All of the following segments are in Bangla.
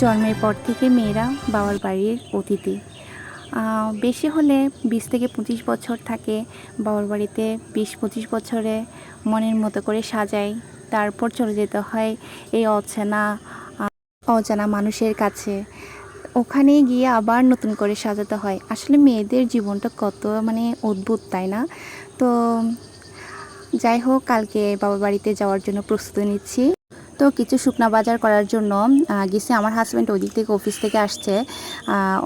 জন্মের পর থেকে মেয়েরা বাবার বাড়ির অতিথি। বেশি হলে বিশ থেকে পঁচিশ বছর থাকে, বাবার বাড়িতে বিশ পঁচিশ বছরে মনের মতো করে সাজায়, তারপর চলে যেতে হয় এই অচেনা অজানা মানুষের কাছে। ওখানে গিয়ে আবার নতুন করে সাজাতে হয়। আসলে মেয়েদের জীবনটা কত মানে অদ্ভুত, তাই না? তো যাই হোক, কালকে বাবার বাড়িতে যাওয়ার জন্য প্রস্তুতি নিচ্ছি। তো কিছু শুকনা বাজার করার জন্য গেছে। আমার হাজব্যান্ড ওই দিক থেকে অফিস থেকে আসছে।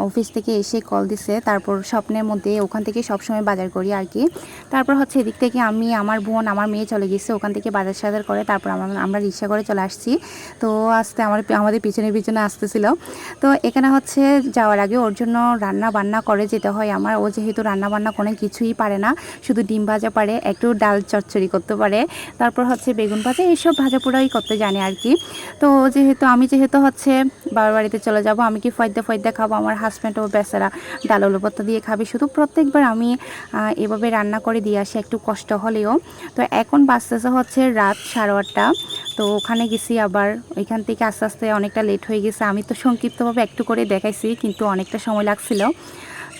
অফিস থেকে এসে কল দিছে। তারপর স্বপ্নের মধ্যে ওখান থেকে সবসময় বাজার করি আর কি। তারপর হচ্ছে এদিক থেকে আমি, আমার বোন, আমার মেয়ে চলে গেছে। ওখান থেকে বাজার সাজার করে তারপর আমরা আমরা রিক্সা করে চলে আসছি। তো আসতে আমার আমাদের পিছনে পিছনে আসতেছিল। তো এখানে হচ্ছে যাওয়ার আগে ওর জন্য রান্না বান্না করে যেতে হয় আমার। ও যেহেতু রান্না বান্না কোনো কিছুই পারে না, শুধু ডিম ভাজা পারে, একটু ডাল চচ্চড়ি করতে পারে। তারপর হচ্ছে বেগুন ভাজা, এইসব ভাজা পোড়াই করতে জানে আর কি তো যেহেতু আমি যেহেতু হচ্ছে বাবার বাড়িতে চলে যাব, আমি কি ফয়দা ফয়দা খাব? আমার হাজব্যান্ড ও বেচারা ডাল আলু দিয়ে খাবে। শুধু প্রত্যেকবার আমি এভাবে রান্না করে দিয়ে আসি, একটু কষ্ট হলেও। তো এখন বাজতেছে হচ্ছে রাত সাড়ে আটটা। তো ওখানে গেছি আবার, ওইখান থেকে আস্তে আস্তে অনেকটা লেট হয়ে গেছে। আমি তো সংক্ষিপ্তভাবে একটু করে দেখাইছি, কিন্তু অনেকটা সময় লাগছিল।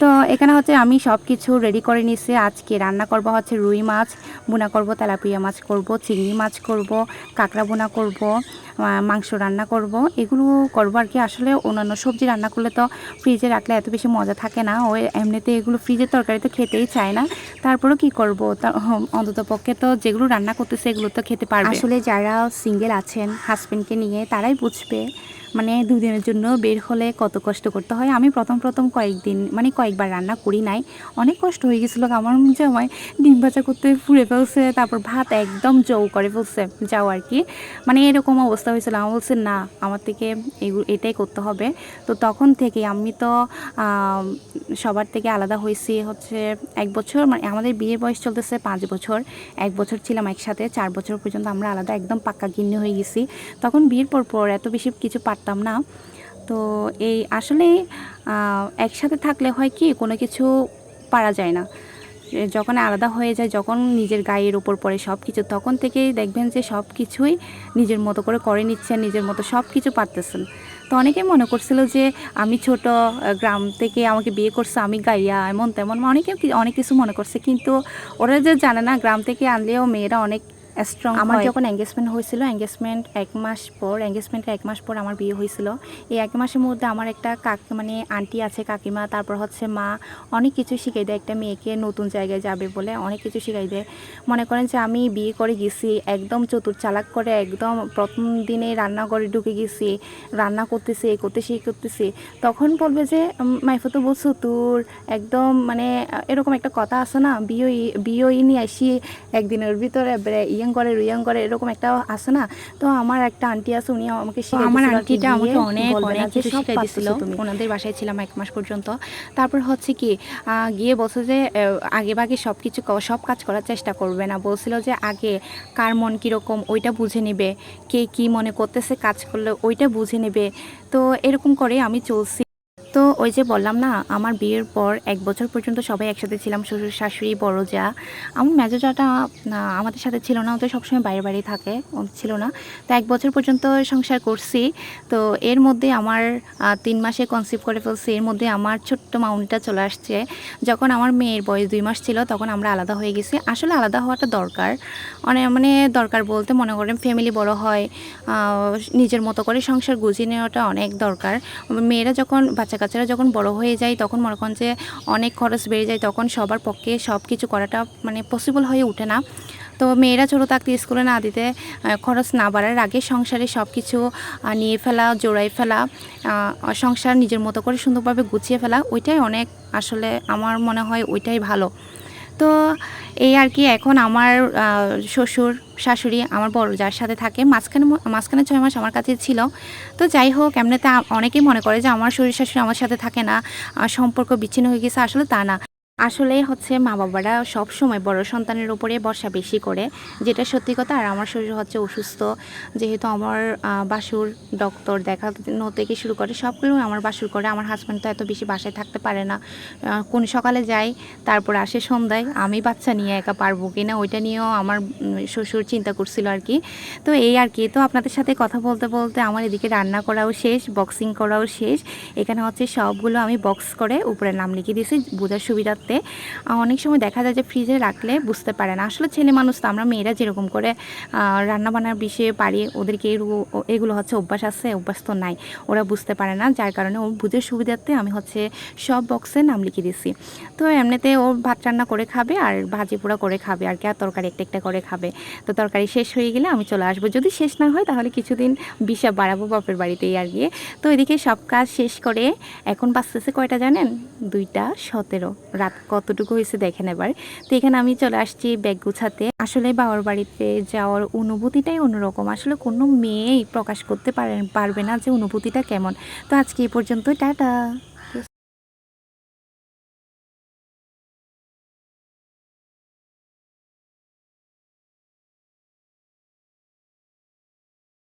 তো এখানে হচ্ছে আমি সব কিছু রেডি করে নিছি। আজকে রান্না করব হচ্ছে রুই মাছ বোনা করব, তেলাপিয়া মাছ করব, চিংড়ি মাছ করব, কাঁকড়া বোনা করব মাংস রান্না করব। এগুলো করব আর কি। আসলে অন্যান্য সবজি রান্না করলে তো ফ্রিজে রাখলে এত বেশি মজা থাকে না। ওই এমনিতে এগুলো ফ্রিজের তরকারি তো খেতেই চায় না। তারপরেও কি করব? অন্তত পক্ষে তো যেগুলো রান্না করতেছে এগুলো তো খেতে পারবে। আসলে যারা সিঙ্গেল আছেন হাজব্যান্ডকে নিয়ে তারাই বুঝবে। মানে দুদিনের জন্য বের হলে কত কষ্ট করতে হয়। আমি প্রথম প্রথম কয়েকদিন মানে কয়েকবার রান্না করি নাই। অনেক কষ্ট হয়ে গেছিল আমার জামাই ডিম ভাজা করতে ফুড়ে ফেলছে, তারপর ভাত একদম জৌ করে ফেলছে, যাও আর কি। মানে এরকম অবস্থা হয়েছিল। আমার বলছে, না, আমার থেকে এটাই করতে হবে। তো তখন থেকে আমি তো সবার থেকে আলাদা হয়েছি হচ্ছে এক বছর। মানে আমাদের বিয়ে বয়স চলতেছে পাঁচ বছর। এক বছর ছিলাম একসাথে। চার বছর পর্যন্ত আমরা আলাদা একদম পাক্কা গিন্নি হয়ে গেছি। তখন বিয়ের পর পর এত বেশি কিছু পারতাম না। তো এই আসলে একসাথে থাকলে হয় কি, কোনো কিছু পারা যায় না। যখন আলাদা হয়ে যায়, যখন নিজের গায়ের উপর পড়ে সব কিছু তখন থেকেই দেখবেন যে সব কিছুই নিজের মতো করে করে নিচ্ছেন, নিজের মতো সব কিছু পারতেছেন। তো অনেকে মনে করছিল যে, আমি ছোট গ্রাম থেকে আমাকে বিয়ে করছে, আমি গাইয়া, এমন তেমন। অনেকে অনেক কিছু মনে করছে। কিন্তু ওরা যে জানে না, গ্রাম থেকে আনলেও মেয়েরা অনেক স্ট্রং আমার যখন এঙ্গেজমেন্ট হয়েছিল এঙ্গেজমেন্ট এক মাস পর এঙ্গেজমেন্টের এক মাস পর আমার বিয়ে হয়েছিল এই এক মাসের মধ্যে আমার একটা কাক মানে আন্টি আছে কাকিমা তারপর হচ্ছে মা অনেক কিছু শিখিয়ে দেয় একটা মেয়েকে নতুন জায়গায় যাবে বলে অনেক কিছু শিখাই দেয় মনে করেন যে আমি বিয়ে করে গেছি একদম চতুর চালাক করে একদম প্রথম দিনে রান্নাঘরে ঢুকে গেছি রান্না করতেছি এই করতেছি এই করতেছি তখন বলবে যে মাইফা তো বলছো তোর একদম মানে এরকম একটা কথা আছে না বিয়ে বিয়ে নিয়ে আসি একদিনের ভিতরে ইয়াং করে রিয়াং করে এরকম একটা আছে না? তো আমার একটা আন্টি আছে উনি আমাকে আমার আন্টিটা আমাকে অনেক অনেক কিছু শিখাই দিছিল ওনাদের বাসায় ছিলাম এক মাস পর্যন্ত। তারপর হচ্ছে কি গিয়ে বলছে যে আগে ভাগে সব কিছু সব কাজ করার চেষ্টা করবে না। বলছিল যে আগে কার মন কীরকম ওইটা বুঝে নেবে। কে কি মনে করতেছে কাজ করলে ওইটা বুঝে নেবে। তো এরকম করে আমি চলছি। ওই যে বললাম না, আমার বিয়ের পর এক বছর পর্যন্ত সবাই একসাথে ছিলাম, শ্বশুর, শাশুড়ি, বড় যা। আমার মেজো যাটা আমাদের সাথে ছিল না, ও তো সবসময় বাইরে বাইরে থাকে ছিল না। তো এক বছর পর্যন্ত সংসার করছি। তো এর মধ্যে আমার তিন মাসে কনসিভ করে ফেলছি। এর মধ্যে আমার ছোট্ট মাউন্টটা চলে আসছে। যখন আমার মেয়ের বয়স দুই মাস ছিল, তখন আমরা আলাদা হয়ে গেছি। আসলে আলাদা হওয়াটা দরকার। অনেক মানে দরকার বলতে মনে করেন ফ্যামিলি বড় হয় নিজের মতো করে সংসার গুছিয়ে নেওয়াটা অনেক দরকার। মেয়েরা যখন, বাচ্চা কাচ্চারা যখন বড় হয়ে যায় তখন মনে করেন যে অনেক খরচ বেড়ে যায়, তখন সবার পক্ষে সব কিছু করাটা মানে পসিবল হয়ে ওঠে না। তো মেয়েরা ছোটো থাকতে স্কুলে না দিতে খরচ না বাড়ার আগে সংসারে সব কিছু নিয়ে ফেলা জোড়াই ফেলা সংসার নিজের মতো করে সুন্দরভাবে গুছিয়ে ফেলা, ওইটাই অনেক আসলে আমার মনে হয় ওইটাই ভালো। তো এই আর কি, এখন আমার শ্বশুর, শাশুড়ি আমার বড় যার সাথে থাকে, মাঝখানে মাঝখানে ছয় মাস আমার কাছে ছিল। তো যাই হোক, এমনিতে অনেকেই মনে করে যে আমার শরীর শাশুড়ি আমার সাথে থাকে না সম্পর্ক বিচ্ছিন্ন হয়ে গেছে, আসলে তা না। আসলে হচ্ছে মা বাবারা সব সময় বড় সন্তানের উপরে বর্ষা বেশি করে, যেটা সত্যি কথা। আর আমার শ্বশুর হচ্ছে অসুস্থ, যেহেতু আমার বাসুর ডক্টর দেখানো থেকে শুরু করে সবগুলো আমার বাসুর করে। আমার হাজব্যান্ড তো এত বেশি বাসায় থাকতে পারে না। কোন সকালে যাই, তারপর আসে সন্ধ্যায়, আমি বাচ্চা নিয়ে একা পারব কি না ওইটা নিয়েও আমার শ্বশুর চিন্তা করছিল আর কি। তো এই আর কি, তো আপনাদের সাথে কথা বলতে বলতে আমার এদিকে রান্না করাও শেষ বক্সিং করাও শেষ। এখানে হচ্ছে সবগুলো আমি বক্স করে উপরে নাম লিখে দিয়েছি, বোঝার সুবিধার্থে আহ, অনেক সময় দেখা যায় যে ফ্রিজে রাখলে বুঝতে পারে না। আসলে ছেলে মানুষ তো আমরা মেয়েরা যেরকম করে রান্না বান্নার বিষয়ে পারি ওদেরকে এগুলো হচ্ছে অভ্যাস আছে অভ্যাস তো নাই। ওরা বুঝতে পারে না যার কারণে ও বুঝের সুবিধার্থে আমি হচ্ছে সব বক্সে নাম লিখে দিছি তো এমনিতে ও ভাত রান্না করে খাবে আর ভাজি পোড়া করে খাবে আর কি আর তরকারি একটা একটা করে খাবে। তো তরকারি শেষ হয়ে গেলে আমি চলে আসব। যদি শেষ না হয় তাহলে কিছুদিন বিষা বাড়াবো বাপের বাড়িতেই আর গিয়ে তো এদিকে সব কাজ শেষ করে এখন বাঁচতেছে কয়টা জানেন? দুইটা সতেরো রাত কতটুকু হয়েছে দেখেন এবার। তো এখানে আমি চলে আসছি ব্যাগ গুছাতে। আসলে বাবার বাড়িতে যাওয়ার অনুভূতিটাই অন্যরকম। আসলে কোনো মেয়েই প্রকাশ করতে পারেন, পারবে না যে অনুভূতিটা কেমন। তো আজকে এই পর্যন্ত টাটা।